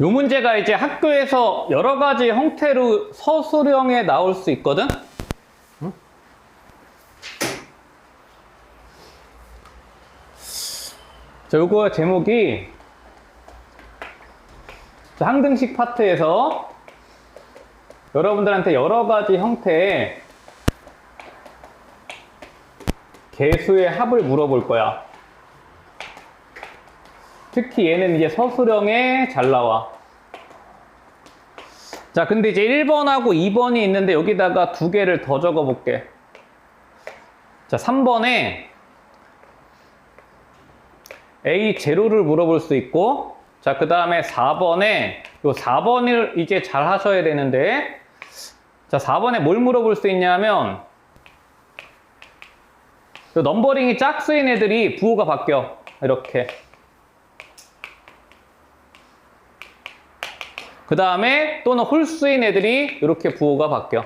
요 문제가 이제 학교에서 여러 가지 형태로 서술형에 나올 수 있거든? 응? 자, 요거 제목이 자, 항등식 파트에서 여러분들한테 여러 가지 형태의 개수의 합을 물어볼 거야. 특히 얘는 이제 서술형에 잘 나와. 자, 근데 이제 1번하고 2번이 있는데 여기다가 두 개를 더 적어 볼게. 자, 3번에 A0를 물어볼 수 있고, 자, 그 다음에 4번에, 요 4번을 이제 잘 하셔야 되는데, 자, 4번에 뭘 물어볼 수 있냐면, 요 넘버링이 짝수인 애들이 부호가 바뀌어. 이렇게. 그 다음에 또는 홀수인 애들이 이렇게 부호가 바뀌어.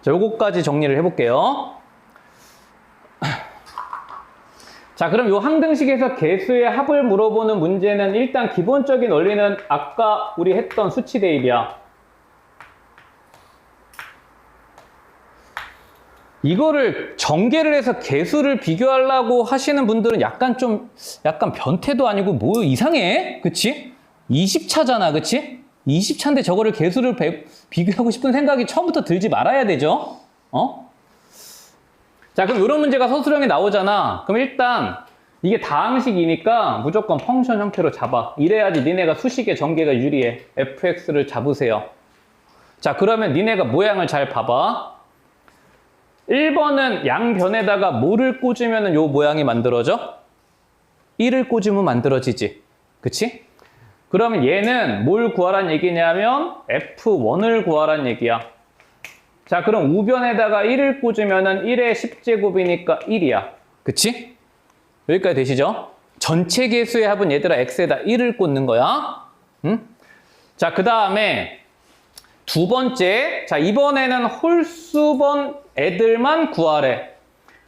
자, 요거까지 정리를 해볼게요. 자, 그럼 요 항등식에서 개수의 합을 물어보는 문제는 일단 기본적인 원리는 아까 우리 했던 수치 대입이야. 이거를 전개를 해서 개수를 비교하려고 하시는 분들은 약간 좀 약간 변태도 아니고 뭐 이상해? 그치? 20차잖아, 그치? 20차인데 저거를 개수를 배- 비교하고 싶은 생각이 처음부터 들지 말아야 되죠? 어? 자, 그럼 이런 문제가 서술형에 나오잖아. 그럼 일단 이게 다항식이니까 무조건 펑션 형태로 잡아. 이래야지 니네가 수식의 전개가 유리해. fx를 잡으세요. 자, 그러면 니네가 모양을 잘 봐봐. 1번은 양변에다가 뭐를 꽂으면 요 모양이 만들어져? 1을 꽂으면 만들어지지. 그치? 그러면 얘는 뭘 구하란 얘기냐면 F1을 구하란 얘기야. 자, 그럼 우변에다가 1을 꽂으면은 1의 10제곱이니까 1이야. 그치? 여기까지 되시죠? 전체 개수의 합은 얘들아 x에다 1을 꽂는 거야. 응? 자, 그 다음에 두 번째, 자, 이번에는 홀수번 애들만 구하래.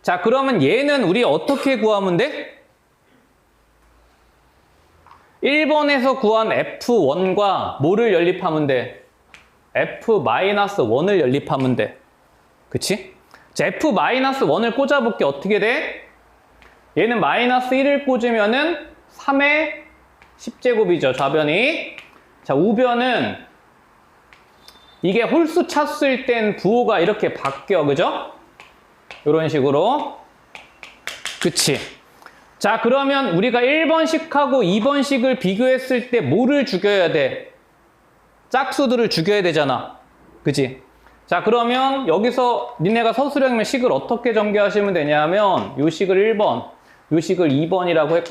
자, 그러면 얘는 우리 어떻게 구하면 돼? 1번에서 구한 F1과 뭐를 연립하면 돼? F-1을 연립하면 돼. 그치? 자, F-1을 꽂아볼게. 어떻게 돼? 얘는 마이너스 1을 꽂으면은 3의 10제곱이죠. 좌변이. 자, 우변은 이게 홀수 차수일 땐 부호가 이렇게 바뀌어. 그죠? 이런 식으로. 그치? 자, 그러면 우리가 1번식하고 2번식을 비교했을 때 뭐를 죽여야 돼? 짝수들을 죽여야 되잖아. 그치? 자, 그러면 여기서 니네가 서술형이면 식을 어떻게 전개하시면 되냐면 요 식을 1번, 요 식을 2번이라고 해-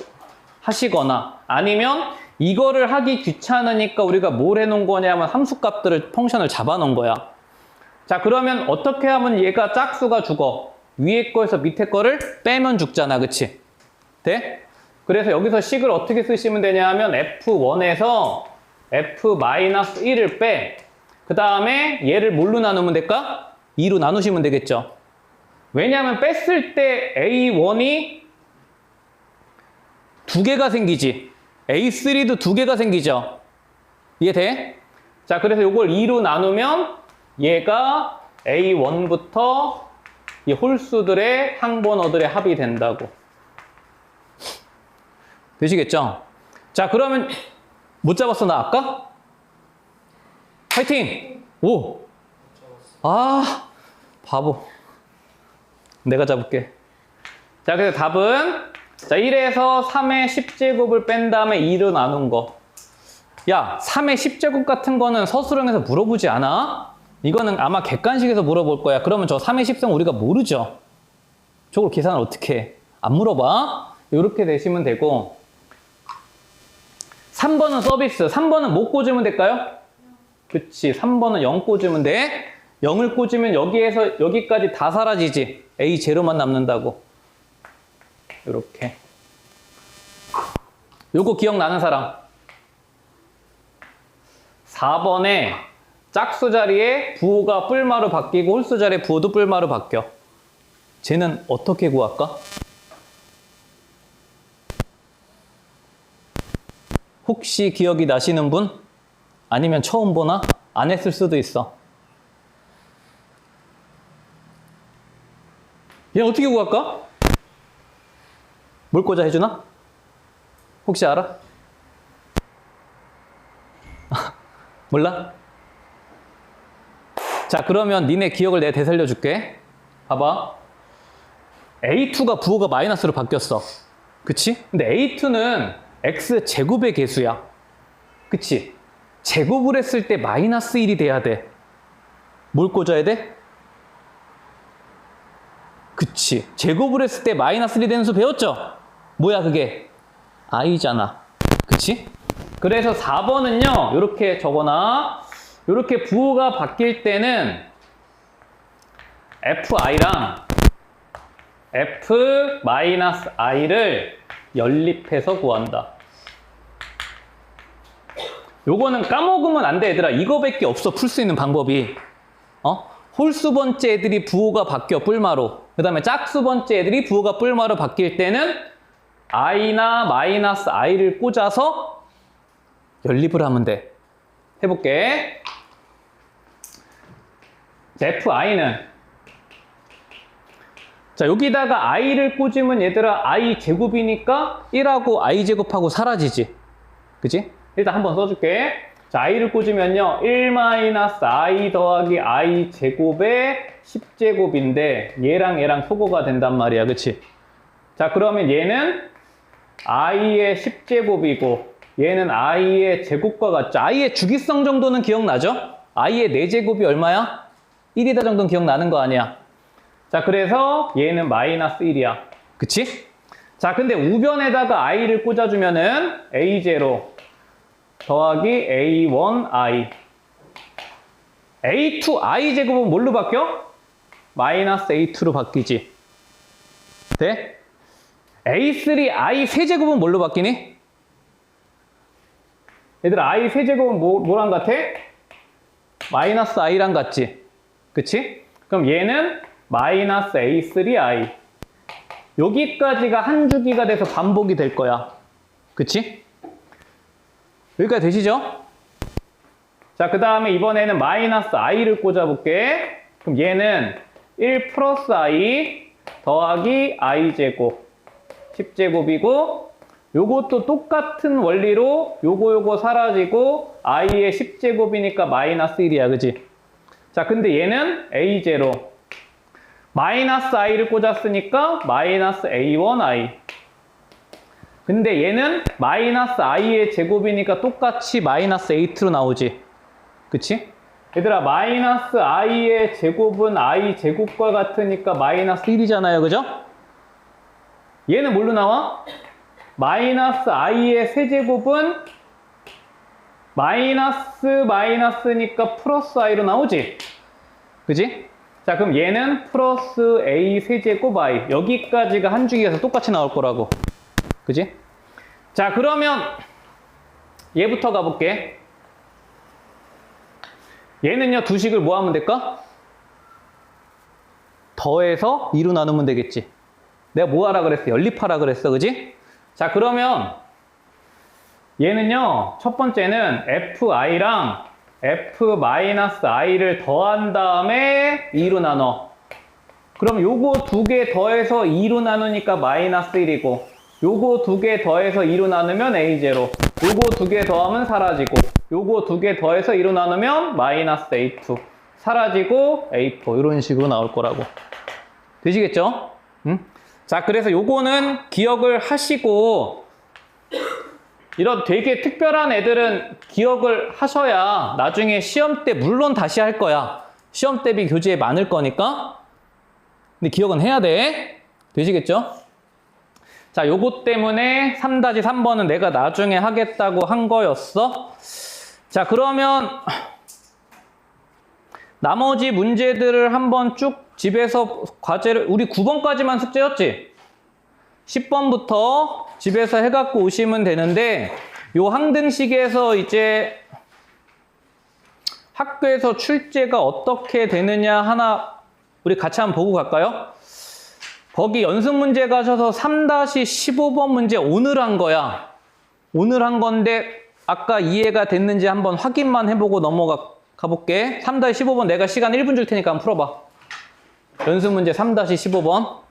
하시거나 아니면 이거를 하기 귀찮으니까 우리가 뭘 해놓은 거냐면 함수값들을 펑션을 잡아놓은 거야. 자, 그러면 어떻게 하면 얘가 짝수가 죽어? 위에 거에서 밑에 거를 빼면 죽잖아. 그치? 돼? 그래서 여기서 식을 어떻게 쓰시면 되냐 하면 F1에서 F-1을 빼. 그 다음에 얘를 뭘로 나누면 될까? 2로 나누시면 되겠죠. 왜냐하면 뺐을 때 A1이 두 개가 생기지. A3도 두 개가 생기죠. 이해돼? 자, 그래서 이걸 2로 나누면 얘가 A1부터 이 홀수들의 항번어들의 합이 된다고. 되시겠죠? 자, 그러면 못 잡았어, 나 아까? 파이팅! 오! 아, 바보. 내가 잡을게. 자, 그래서 답은 자, 1에서 3의 10제곱을 뺀 다음에 2로 나눈 거. 야, 3의 10제곱 같은 거는 서술형에서 물어보지 않아? 이거는 아마 객관식에서 물어볼 거야. 그러면 저 3의 10성 우리가 모르죠? 저걸 계산을 어떻게 해? 안 물어봐? 이렇게 되시면 되고 3번은 서비스. 3번은 뭐 꽂으면 될까요? 그치. 3번은 0 꽂으면 돼. 0을 꽂으면 여기에서 여기까지 다 사라지지. A 제로만 남는다고. 이렇게 요거 기억나는 사람 4번에 짝수 자리에 부호가 뿔마로 바뀌고 홀수 자리에 부호도 뿔마로 바뀌어 쟤는 어떻게 구할까? 혹시 기억이 나시는 분? 아니면 처음 보나? 안 했을 수도 있어 얘 어떻게 구할까? 뭘 꽂아 해주나? 혹시 알아? 몰라? 자, 그러면 니네 기억을 내가 되살려 줄게. 봐봐. A2가 부호가 마이너스로 바뀌었어. 그치? 근데 A2는 X 제곱의 개수야. 그치? 제곱을 했을 때 마이너스 1이 돼야 돼. 뭘 꽂아야 돼? 그치. 제곱을 했을 때 마이너스 1이 되는 수 배웠죠? 뭐야, 그게? i잖아. 그치? 그래서 4번은요, 이렇게 적어놔. 이렇게 부호가 바뀔 때는 fi랑 f-i를 연립해서 구한다. 요거는 까먹으면 안 돼, 얘들아. 이거밖에 없어, 풀 수 있는 방법이. 어? 홀수 번째 애들이 부호가 바뀌어, 뿔마로. 그 다음에 짝수 번째 애들이 부호가 뿔마로 바뀔 때는 i나 마이너스 i를 꽂아서 연립을 하면 돼. 해볼게. 자, fi는 자, 여기다가 i를 꽂으면 얘들아 i 제곱이니까 1하고 i 제곱하고 사라지지. 그지? 일단 한번 써줄게. 자, i를 꽂으면요. 1-i 더하기 i 제곱의 10제곱인데 얘랑 얘랑 소거가 된단 말이야. 그치? 자, 그러면 얘는 i의 10제곱이고 얘는 i의 제곱과 같죠. i의 주기성 정도는 기억나죠? i의 4제곱이 얼마야? 1이다 정도는 기억나는 거 아니야? 자, 그래서 얘는 마이너스 1이야. 그치? 자, 근데 우변에다가 i를 꽂아주면은 a0 더하기 a1i a2i 제곱은 뭘로 바뀌어? 마이너스 a2로 바뀌지. 돼? a3i 세제곱은 뭘로 바뀌니? 얘들아, i 세제곱은 뭐, 뭐랑 같아? 마이너스 i랑 같지? 그치? 그럼 얘는 마이너스 a3i 여기까지가 한 주기가 돼서 반복이 될 거야. 그치? 여기까지 되시죠? 자, 그 다음에 이번에는 마이너스 i를 꽂아볼게. 그럼 얘는 1 플러스 i 더하기 i 제곱 10제곱이고 요것도 똑같은 원리로 요거 요거 사라지고 i의 10제곱이니까 마이너스 1이야. 그지? 자, 근데 얘는 a0 마이너스 i를 꽂았으니까 마이너스 a1i 근데 얘는 마이너스 i의 제곱이니까 똑같이 마이너스 a2로 나오지 그치? 얘들아 마이너스 i의 제곱은 i 제곱과 같으니까 마이너스 1이잖아요 그죠? 얘는 뭘로 나와? 마이너스 i의 세제곱은 마이너스 마이너스니까 플러스 i로 나오지 그지? 자 그럼 얘는 플러스 a 세제곱 i 여기까지가 한 주기에서 똑같이 나올 거라고 그지? 자 그러면 얘부터 가볼게 얘는요 두식을 뭐 하면 될까? 더해서 2로 나누면 되겠지 내가 뭐 하라 그랬어? 연립하라 그랬어 그지? 자 그러면 얘는요 첫 번째는 fi랑 f-i를 더한 다음에 2로 나눠. 그럼 요거 두 개 더해서 2로 나누니까 마이너스 1이고 요거 두 개 더해서 2로 나누면 a0 요거 두 개 더하면 사라지고 요거 두 개 더해서 2로 나누면 마이너스 a2 사라지고 a4 이런 식으로 나올 거라고 되시겠죠? 응? 자 그래서 요거는 기억을 하시고 이런 되게 특별한 애들은 기억을 하셔야 나중에 시험 때 물론 다시 할 거야. 시험 대비 교재에 많을 거니까. 근데 기억은 해야 돼. 되시겠죠? 자, 요것 때문에 3-3번은 내가 나중에 하겠다고 한 거였어. 자, 그러면 나머지 문제들을 한번 쭉 집에서 과제를 우리 9번까지만 숙제였지? 10번부터 집에서 해갖고 오시면 되는데 요 항등식에서 이제 학교에서 출제가 어떻게 되느냐 하나 우리 같이 한번 보고 갈까요? 거기 연습 문제 가셔서 3-15번 문제 오늘 한 거야. 오늘 한 건데 아까 이해가 됐는지 한번 확인만 해보고 넘어가 가볼게. 3-15번 내가 시간 1분 줄 테니까 한번 풀어봐. 연습 문제 3-15번.